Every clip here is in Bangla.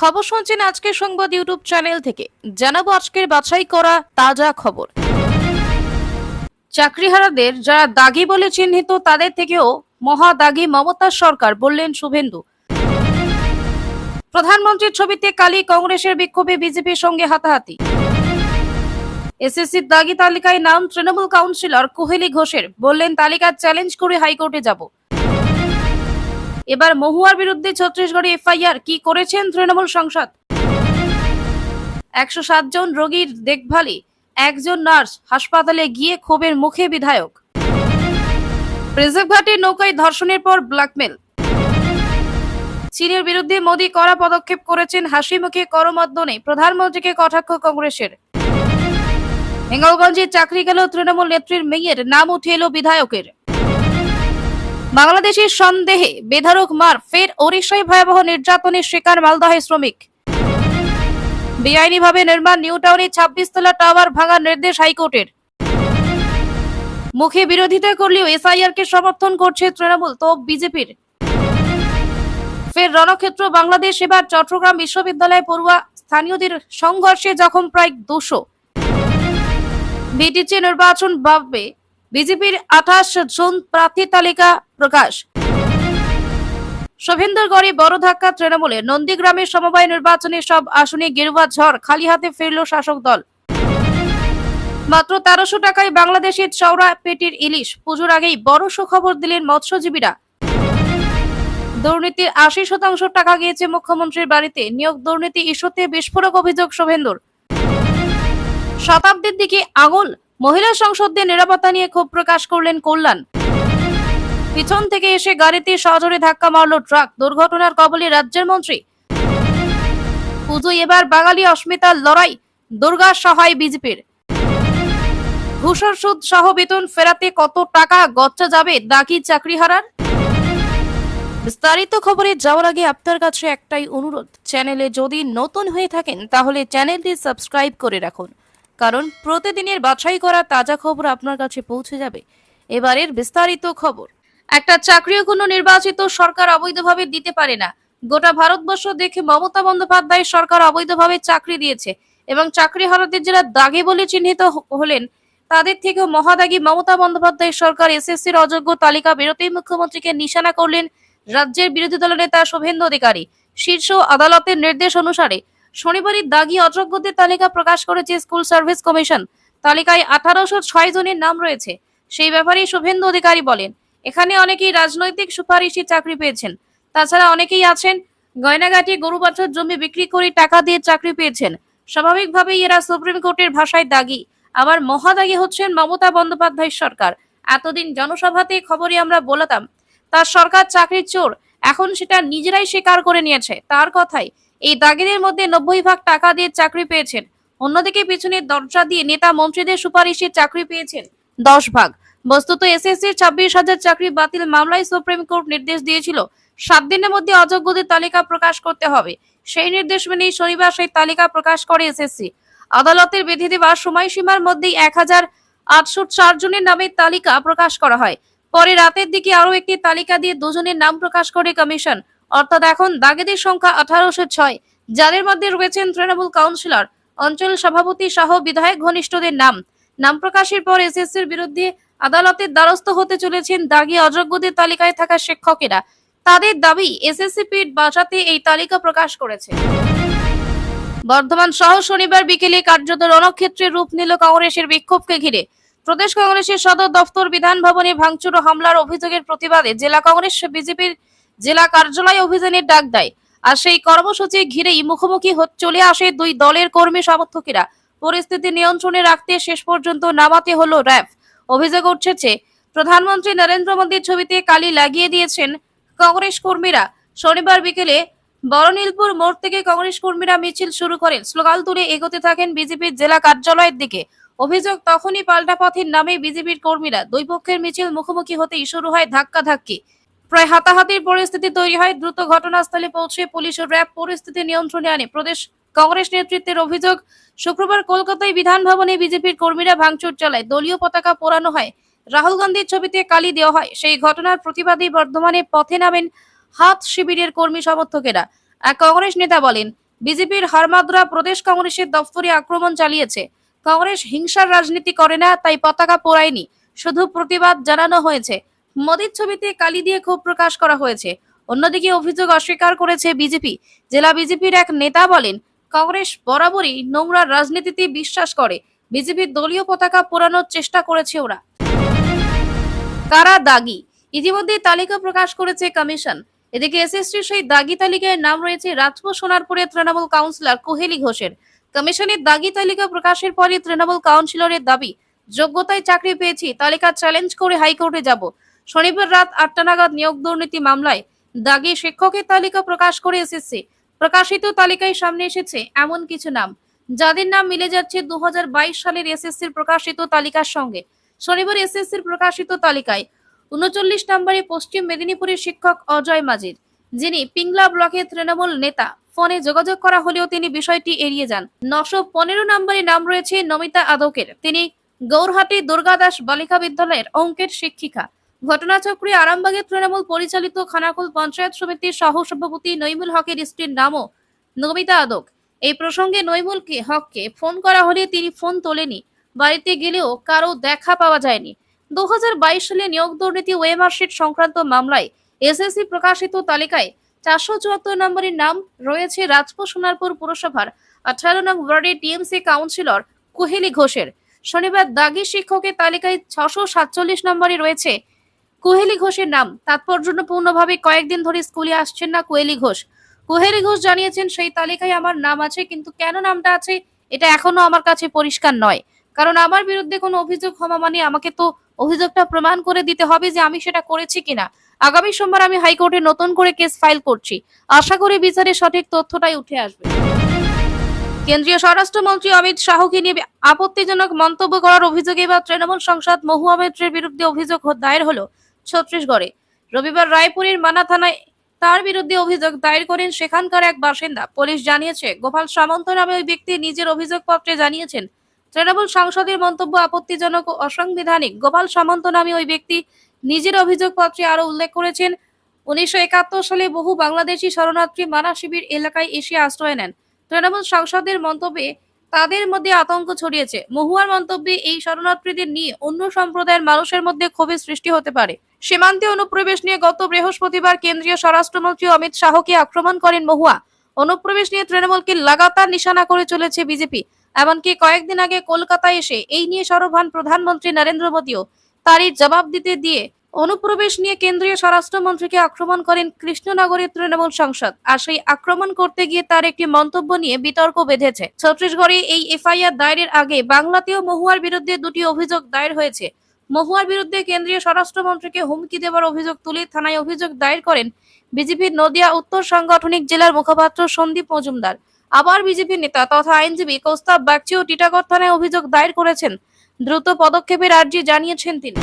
খবর শুনছেন আজকের সংবাদ ইউটিউব চ্যানেল থেকে। জানাব আজকের বাছাই করা তাজা খবর। চাকরিহারাদের যারা দাগি বলে চিহ্নিত, তাদের থেকেও মহা দাগি মমতা সরকার বললেন শুভেন্দু। প্রধানমন্ত্রীর ছবিতে কালি কংগ্রেসের বিক্ষোভে বিজেপির সঙ্গে হাতাহাতি। এসএসসির দাগি তালিকায় নাম তৃণমূল কাউন্সিলর কোহেলি ঘোষের। বললেন, তালিকা চ্যালেঞ্জ করে হাইকোর্টে যাব। এবার মহুয়ার বিরুদ্ধে ছত্রিশগড়ে এফআইআর। কি করেছেন তৃণমূল সংসদ? একশো সাত জন রোগীর দেখভালে একজন নার্স হাসপাতালে গিয়ে ক্ষোভের মুখে বিধায়ক। রিজার্ভ ঘাটে নৌকায় ধর্ষণের পর ব্ল্যাকমেল। চীনের বিরুদ্ধে মোদী কড়া পদক্ষেপ করেছেন হাসি মুখে করমর্দনে প্রধানমন্ত্রীকে কটাক্ষ কংগ্রেসের। হেঙ্গলগঞ্জে চাকরি গেল তৃণমূল নেত্রীর মেয়ের, নাম উঠে এলো বিধায়কের। বাংলাদেশের সন্দেহে বেধারক মার ফের ওড়িশায় ভয়াবহ নির্যাতনের শিকার মালদহে শ্রমিক। বেআইনিভাবে নির্মাণ নিউ টাউনে ছাব্বিশ তলা টাওয়ার ভাঙার নির্দেশ হাইকোর্টের। মুখে বিরোধিতা করলেও এসআইআর কে সমর্থন করছে তৃণমূল, তো বিজেপির। ফের রণক্ষেত্র বাংলাদেশ, এবার চট্টগ্রাম বিশ্ববিদ্যালয় পড়ুয়া স্থানীয়দের সংঘর্ষে জখম প্রায় দুশো। বিটিচি নির্বাচন ভাববে। বিজেপির আঠাশ জন প্রার্থী তালিকা প্রকাশ। শুভেন্দুরগড়ে বড় ধাক্কা তৃণমূলের নন্দীগ্রামের সমবায় নির্বাচনে সব আসনে গেরুয়া ঝড়, খালি হাতে ফিরল শাসক দল। মাত্র তেরোশো টাকায় বাংলাদেশের চওড়া পেটির ইলিশ। পুজোর আগেই বড় সুখবর দিলেন মৎস্যজীবীরা। দুর্নীতির আশি শতাংশ টাকা গিয়েছে মুখ্যমন্ত্রীর বাড়িতে। নিয়োগ দুর্নীতি ইস্যুতে বিস্ফোরক অভিযোগ শুভেন্দুর। শতাব্দীর দিকে আঙুল। মহিলা সংসদদের নিরাপত্তা নিয়ে ক্ষোভ প্রকাশ করলেন কল্যাণ। পিছন থেকে এসে গাড়িতে সজোরে ধাক্কা মারল ট্রাক। দুর্ঘটনার কবলে রাজ্যের মন্ত্রী। পুজো এবার বাঙালি অস্মিতার লড়াই, দুর্গা সহায় বিজেপির। ঘুষর সুদ সহ বেতন ফেরাতে কত টাকা গচ্চা যাবে দাগি চাকরিহারার? বিস্তারিত খবরে যাওয়ার আগে আপনার কাছে একটাই অনুরোধ, চ্যানেলে যদি নতুন হয়ে থাকেন তাহলে চ্যানেলটি সাবস্ক্রাইব করে রাখুন। কারণ প্রতিদিনের বাছাই করা তাজা খবর আপনার কাছে পৌঁছে যাবে। এবারের বিস্তারিত খবর। একটা চাকরিও কোনো নির্বাচিত সরকার অবৈধভাবে দিতে পারে না। গোটা ভারতবর্ষ দেখে মমতা বন্দ্যোপাধ্যায় সরকার অবৈধভাবে চাকরি দিয়েছে এবং চাকরি হারাদের যারা দাগে বলে চিহ্নিত হলেন, তাদের থেকেও মহাদাগী মমতা বন্দ্যোপাধ্যায় সরকার এসএসসির অযোগ্য তালিকা বেরোতেই মুখ্যমন্ত্রীকে নিশানা করলেন রাজ্যের বিরোধী দল নেতা শুভেন্দু অধিকারী। শীর্ষ আদালতের নির্দেশ অনুসারে শনিবারই দাগি অযোগ্যদের তালিকা প্রকাশ করেছে স্কুল সার্ভিস কমিশন। তালিকায় আঠারোশো ছয় জনের নাম রয়েছে। সেই ব্যাপারে শুভেন্দু অধিকারী বলেন এখানে অনেকেই রাজনৈতিক সুপারিশে চাকরি পেয়েছেন। তাছাড়া অনেকেই আছেন, গয়নাগাটি গরু বাছার জমি বিক্রি করে টাকা দিয়ে চাকরি পেয়েছেন। স্বাভাবিকভাবেই এরা সুপ্রিম কোর্টের ভাষায় দাগি। আবার মহাদাগী হচ্ছেন মমতা বন্দ্যোপাধ্যায় সরকার। এতদিন জনসভাতে খবরে আমরা বলতাম, তার সরকার চাকরির চোর, এখন সেটা নিজেরাই স্বীকার করে নিয়েছে। তার কথাই, এই দাগিদের মধ্যে নব্বই ভাগ টাকা দিয়ে চাকরি পেয়েছেন। অন্যদিকে পিছনে দরজা দিয়ে নেতা মন্ত্রীদের সুপারিশে চাকরি পেয়েছেন দশ ভাগ। বস্তুত এসএসসির ছাব্বিশ হাজার চাকরি বাতিল মামলায় সুপ্রিম কোর্ট নির্দেশ দিয়েছিল, সাত দিনের মধ্যে অযোগ্যদের তালিকা প্রকাশ করতে হবে। সেই নির্দেশ মেনেই শনিবার সেই তালিকা প্রকাশ করে এসএসসি। আদালতের বেঁধে দেওয়া সময়সীমার মধ্যেই এক হাজার আটশো চার জনের নামের তালিকা প্রকাশ করা হয়। পরে রাতের দিকে আরও একটি তালিকা দিয়ে দুজনের নাম প্রকাশ করে কমিশন। অর্থাৎ এখন দাগেদের সংখ্যা আঠারোশো ছয়, যাদের মধ্যে রয়েছেন তৃণমূল কাউন্সিলর, অঞ্চল সভাপতি সহ বিধায়ক ঘনিষ্ঠদের নাম। নাম প্রকাশের পর এসএসসির বিরুদ্ধে আদালতের দ্বারস্থ হতে চলেছেন দাগি অযোগ্যদের তালিকায় থাকা শিক্ষকেরা। তাদের দাবি, এসএসসি পিঠ বাঁচাতে এই তালিকা প্রকাশ করেছে। বর্ধমান সহ শনিবার বিকেলে কার্যত রণক্ষেত্রে রূপ নিল কংগ্রেসের বিক্ষোভকে ঘিরে। প্রদেশ কংগ্রেসের সদর দফতর বিধান ভবনে ভাঙচুর হামলার অভিযোগের প্রতিবাদে জেলা কংগ্রেস বিজেপির জেলা কার্যালয় অভিযানের ডাক দেয়। আর সেই কর্মসূচি ঘিরেই মুখোমুখি চলে আসে দুই দলের কর্মী সমর্থকেরা। পরিস্থিতি নিয়ন্ত্রণে রাখতে শেষ পর্যন্ত নামাতে হলো র্যাব। অভিযোগ উঠেছে প্রধানমন্ত্রী নরেন্দ্র মোদীর ছবিতে কালি লাগিয়ে দিয়েছেন কংগ্রেস কর্মীরা। শনিবার বিকেলে বড়নীলপুর মোড় থেকে কংগ্রেস কর্মীরা মিছিল শুরু করেন। স্লোগান তুলে এগোতে থাকেন বিজেপির জেলা কার্যালয়ের দিকে। অভিযোগ তখনই পাল্টা পথের নামে বিজেপির কর্মীরা। দুই পক্ষের মিছিল মুখোমুখি হতেই শুরু হয় ধাক্কাধাক্কি। প্রায় হাতাহাতির পরিস্থিতি তৈরি হয়। দ্রুত ঘটনাস্থলে পৌঁছে পুলিশ ও র্যাব পরিস্থিতি নিয়ন্ত্রণে আনে। প্রদেশ কংগ্রেস নেতৃত্বের অভিযোগ, শুক্রবার কলকাতায় বিধান ভবনে বিজেপির কর্মীরা ভাঙচুর চালায়। দলীয় পতাকা পোড়ানো হয়। রাহুল গান্ধীর ছবিতে কালি দেওয়া হয়। সেই ঘটনার প্রতিবাদী বর্ধমানে পথে নামেন হাত শিবিরের কর্মী সমর্থকেরা। এক কংগ্রেস নেতা বলেন, বিজেপির হারমাদ্রা প্রদেশ কংগ্রেসের দফতরে আক্রমণ চালিয়েছে। কংগ্রেস হিংসার রাজনীতি করে না, তাই পতাকা পোড়ায়নি। শুধু প্রতিবাদ জানানো হয়েছে। মোদীর ছবিতে কালি দিয়ে ক্ষোভ প্রকাশ করা হয়েছে। অন্যদিকে অভিযোগ অস্বীকার করেছে বিজেপি। জেলা বিজেপির এক নেতা বলেন কংগ্রেস বরাবরই নোংরা রাজনীতিতে বিশ্বাস করে। বিজেপির দলীয় পতাকা পোড়ানোর চেষ্টা করেছে ওরা। কারা দাগি? ইতিমধ্যে তালিকা প্রকাশ করেছে কমিশন। এদিকে এসএসসির সেই দাগি তালিকায় নাম রয়েছে রাজপুর সোনারপুরের তৃণমূল কাউন্সিলর কোহেলি ঘোষের। কমিশনের দাগি তালিকা প্রকাশের পরই তৃণমূল কাউন্সিলরের দাবি, যোগ্যতায় চাকরি পেয়েছি, তালিকা চ্যালেঞ্জ করে হাইকোর্টে যাব। শনিবার রাত আটটা নাগাদ নিয়োগ দুর্নীতি মামলায় দাগি শিক্ষকের তালিকা প্রকাশ করে এসএসসি। প্রকাশিত তালিকায় সামনে এসেছে এমন কিছু নাম, যাদের নাম মিলে যাচ্ছে দু হাজার বাইশ সালের এসএসসির প্রকাশিত তালিকার সঙ্গে। শনিবার এসএসসির প্রকাশিত তালিকায় উনচল্লিশ নম্বরে পশ্চিম মেদিনীপুরের শিক্ষক অজয় মাজির, যিনি পিংলা ব্লকের তৃণমূল নেতা। ফোনে যোগাযোগ করা হলেও তিনি বিষয়টি এড়িয়ে যান। নশো পনেরো নম্বরে নাম রয়েছে নমিতা আদকের। তিনি গৌরহাটি দুর্গাদাস বালিকা বিদ্যালয়ের অঙ্কের শিক্ষিকা। ঘটনাচক্রে আরামবাগের তৃণমূল পরিচালিত খানাকুল পঞ্চায়েত সমিতির সহ সভাপতি নইমুল হকের স্ত্রীর নামও নমিতা আদক। এই প্রসঙ্গে নইমুলকে হককে ফোন করা হলে তিনি ফোন তোলেনি বাড়িতে গেলেও কারও দেখা পাওয়া যায়নি। দু সালে নিয়োগ দুর্নীতি ওয়েমার্কশিট সংক্রান্ত মামলায় এসএসসি প্রকাশিত তালিকায় চারশো চুয়াত্তর নম্বরের নাম রয়েছে রাজপুর সোনারপুর পুরসভার আঠারো নং ওয়ার্ডের টিএমসি কাউন্সিলর কুহেলি ঘোষের। শনিবার দাগি শিক্ষকের তালিকায় ছশো সাতচল্লিশ নম্বরে রয়েছে কুহেলি ঘোষের নাম। তাৎপর্যপূর্ণভাবে কয়েকদিন ধরে স্কুলে আসছেন না কোহেলি ঘোষ। কুহেলি ঘোষ জানিয়েছেন, সেই তালিকায় আমার নাম আছে, কিন্তু কেন নামটা আছে, এটা এখনও আমার কাছে পরিষ্কার নয়। কারণ আমার বিরুদ্ধে কোনো অভিযোগ হওয়া মানে আমাকে তো অভিযোগটা প্রমাণ করে দিতে হবে যে আমি সেটা করেছি কিনা। আগামী সোমবার আমি হাইকোর্টে নতুন করে কেস ফাইল করছি। আশা করি বিচারে সঠিক তথ্যটাই উঠে আসবে। কেন্দ্রীয় স্বরাষ্ট্রমন্ত্রী অমিত শাহকে নিয়ে আপত্তিজনক মন্তব্য করার অভিযোগে এবার তৃণমূল সংসদ মহুয়া মৈত্রের বিরুদ্ধে অভিযোগ দায়ের হলো। ছত্তিশগড়ে। রবিবার রায়পুরের মানা থানায় তার বিরুদ্ধে অভিযোগ দায়ের করেন সেখানকার এক বাসিন্দা। পুলিশ জানিয়েছে, গোপাল সামন্ত নামে ওই ব্যক্তি নিজের অভিযোগপত্রে জানিয়েছেন, তৃণমূল সাংসদের মন্তব্য আপত্তিজনক ও অসাংবিধানিক। গোপাল সামন্ত নামে ওই ব্যক্তি নিজের অভিযোগপত্রে আরও উল্লেখ করেছেন, উনিশশো একাত্তর সালে বহু বাংলাদেশি শরণার্থী মানা শিবির এলাকায় এসে আশ্রয় নেন। তৃণমূল সাংসদের মন্তব্যে তাদের মধ্যে আতঙ্ক ছড়িয়েছে। মহুয়ার মন্তব্যে এই শরণার্থীদের নিয়ে অন্য সম্প্রদায়ের মানুষের মধ্যে ক্ষোভের সৃষ্টি হতে পারে। সীমান্তে অনুপ্রবেশ নিয়ে গত বৃহস্পতিবার কেন্দ্রীয় স্বরাষ্ট্রমন্ত্রী অমিত শাহকে আক্রমণ করেন মহুয়া। অনুপ্রবেশ নিয়ে তৃণমূলকে লাগাতার নিশানা করে চলেছে বিজেপি। এমনকি কয়েকদিন আগে কলকাতায় এসে এই নিয়ে সরব হন প্রধানমন্ত্রী নরেন্দ্র মোদীও তারই জবাব দিতে দিয়ে অনুপ্রবেশ নিয়ে কেন্দ্রীয় স্বরাষ্ট্রমন্ত্রীকে আক্রমণ করেন কৃষ্ণনগরের তৃণমূল সংসদ। আর সেই আক্রমণ করতে গিয়ে তার একটি মন্তব্য নিয়ে বিতর্ক বেঁধেছে। ছত্তিশগড়ে এই এফআইআর দায়েরের আগে বাংলাতেও মহুয়ার বিরুদ্ধে দুটি অভিযোগ দায়ের হয়েছে। মহুয়ার বিরুদ্ধে কেন্দ্রীয় স্বরাষ্ট্রমন্ত্রীকে হুমকি দেওয়ার অভিযোগ তুলে থানায় অভিযোগ দায়ের করেন বিজেপির নদিয়া উত্তর সাংগঠনিক জেলার মুখপাত্র সন্দীপ মজুমদার। আবার বিজেপি নেতা তথা আইনজীবী কৌস্তাব বাগচিও টিটাগড় থানায় অভিযোগ দায়ের করেছেন। দ্রুত পদক্ষেপের আর্জি জানিয়েছেন তিনি।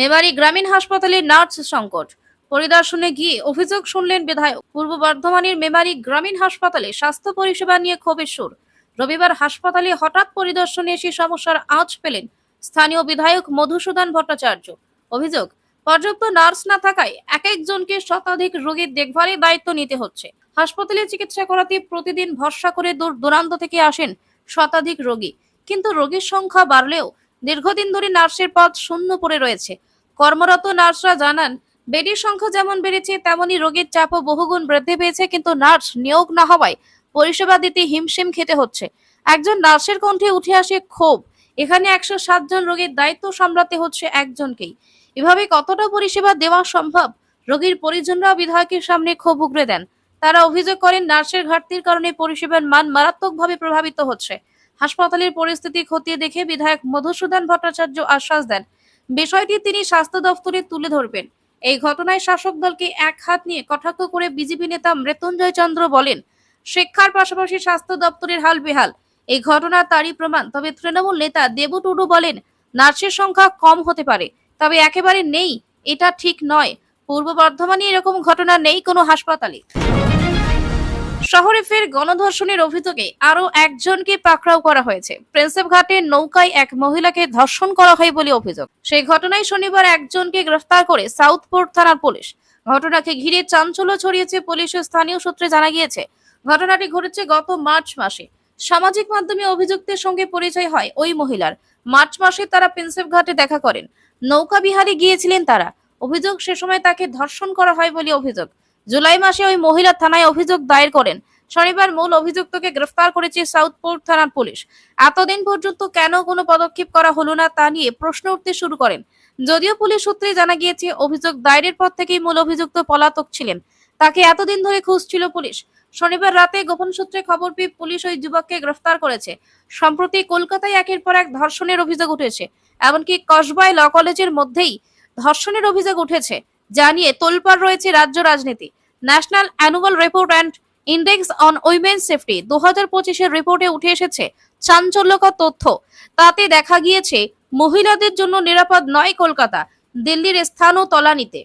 মেমারি গ্রামীণ হাসপাতালে নার্স সংকট। পরিদর্শনে গিয়ে অভিযোগ শুনলেন বিধায়ক। পূর্ব বর্ধমানের মেমারি গ্রামীণ হাসপাতালে স্বাস্থ্য পরিষেবা নিয়ে ক্ষোভের সুর। রবিবার হাসপাতালে হঠাৎ পরিদর্শনে এসে সমস্যার আঁচ পেলেন স্থানীয় বিধায়ক মধুসূদন ভট্টাচার্য। অভিযোগ, পর্যাপ্ত নার্স না থাকায় এক একজনকে শতাধিক রোগীর দেখভালের দায়িত্ব নিতে হচ্ছে। হাসপাতালে চিকিৎসা করাতে প্রতিদিন ভরসা করে দূর দূরান্ত থেকে আসেন শতাধিক রোগী। কিন্তু রোগীর সংখ্যা বাড়লেও দীর্ঘদিন ধরে নার্সের পদ শূন্য পড়ে রয়েছে। কর্মরত নার্সরা জানান, বেডের সংখ্যা যেমন বেড়েছে তেমনই রোগীর চাপও বহুগুণ বৃদ্ধি পেয়েছে, কিন্তু নার্স নিয়োগ না হওয়ায় পরিষেবা দিতে হিমশিম খেতে হচ্ছে। একজন নার্সের কণ্ঠে উঠে আসে ক্ষোভ। এখানে একশো ষাট জন রোগীর দায়িত্ব সামলাতে হচ্ছে একজনকেই। এভাবে কতটা পরিষেবা দেওয়া সম্ভব? রোগীর পরিজনরা বিধায়কের সামনে ক্ষোভ উগড়ে দেন। তারা অভিযোগ করেন, নার্সের ঘাটতির কারণে পরিষেবার মান মারাত্মকভাবে প্রভাবিত হচ্ছে। হাসপাতালের পরিস্থিতি খতিয়ে দেখে বিধায়ক মধুসূদন ভট্টাচার্য আশ্বাস দেন। বিষয়টি তিনি স্বাস্থ্য দফতরে তুলে ধরবেন। এই ঘটনায় শাসক দলকে এক হাত নিয়ে কটাক্ষ করে বিজেপি নেতা মৃত্যুঞ্জয় চন্দ্র বলেন, শিক্ষার পাশাপাশি স্বাস্থ্য দপ্তরের হাল বেহাল। এই ঘটনা তারই প্রমাণ। তবে তৃণমূল নেতা দেবু টুডু বলেন, নার্সের সংখ্যা কম হতে পারে, তবে একেবারে নেই, এটা ঠিক নয়। পূর্ব বর্ধমানে এরকম ঘটনা নেই কোনো হাসপাতালে। শহরে ফের গণধর্ষণের অভিযোগে আরও একজনকে পাকড়াও করা হয়েছে। প্রিন্সেপ ঘাটে নৌকায় এক মহিলাকে ধর্ষণ করা হয় বলে অভিযোগ। সেই ঘটনায় শনিবার একজনকে গ্রেফতার করে সাউথপোর্ট থানার পুলিশ। ঘটনাকে ঘিরে চাঞ্চল্য ছড়িয়েছে পুলিশের স্থানীয় সূত্রে জানা গিয়েছে। ঘটনাটি ঘটেছে গত মার্চ মাসে। সামাজিক মাধ্যমে অভিযুক্তের সঙ্গে পরিচয় হয় ওই মহিলার। মার্চ মাসে তারা প্রিন্সেপ ঘাটে দেখা করেন। নৌকা বিহারে গিয়েছিলেন তারা। অভিযোগ সে সময় তাকে ধর্ষণ করা হয় বলে অভিযোগ। জুলাই মাসে ওই মহিলা থানায় অভিযোগ দায়ের করেন। শনিবার মূল অভিযুক্তকে গ্রেফতার করেছে সাউথপোর্ট থানার পুলিশ। এতদিন পর্যন্ত কেন কোনো পদক্ষেপ করা হলো না তা নিয়ে প্রশ্ন উঠতে শুরু করেন। যদিও পুলিশ সূত্রে জানা গিয়েছে, অভিযোগ দায়েরের পর থেকেই মূল অভিযুক্ত পলাতক ছিলেন। তাকে এতদিন ধরে খুঁজছিল পুলিশ। শনিবার রাতে গোপন সূত্রে খবর পেয়ে পুলিশ ওই যুবককে গ্রেফতার করেছে। সম্প্রতি কলকাতায় একের পর এক ধর্ষণের অভিযোগ উঠেছে, এমনকি কসবায় ল কলেজের মধ্যেই ধর্ষণের অভিযোগ উঠেছে যা নিয়ে তোলপাড় রয়েছে রাজ্য রাজনীতি। National annual report and index on women safety দু হাজার পঁচিশের রিপোর্টে উঠে এসেছে চাঞ্চল্যকর তথ্য। তাতে দেখা গিয়েছে, মহিলাদের জন্য নিরাপদ নয় কলকাতা, দিল্লির স্থান ও তলানিতে।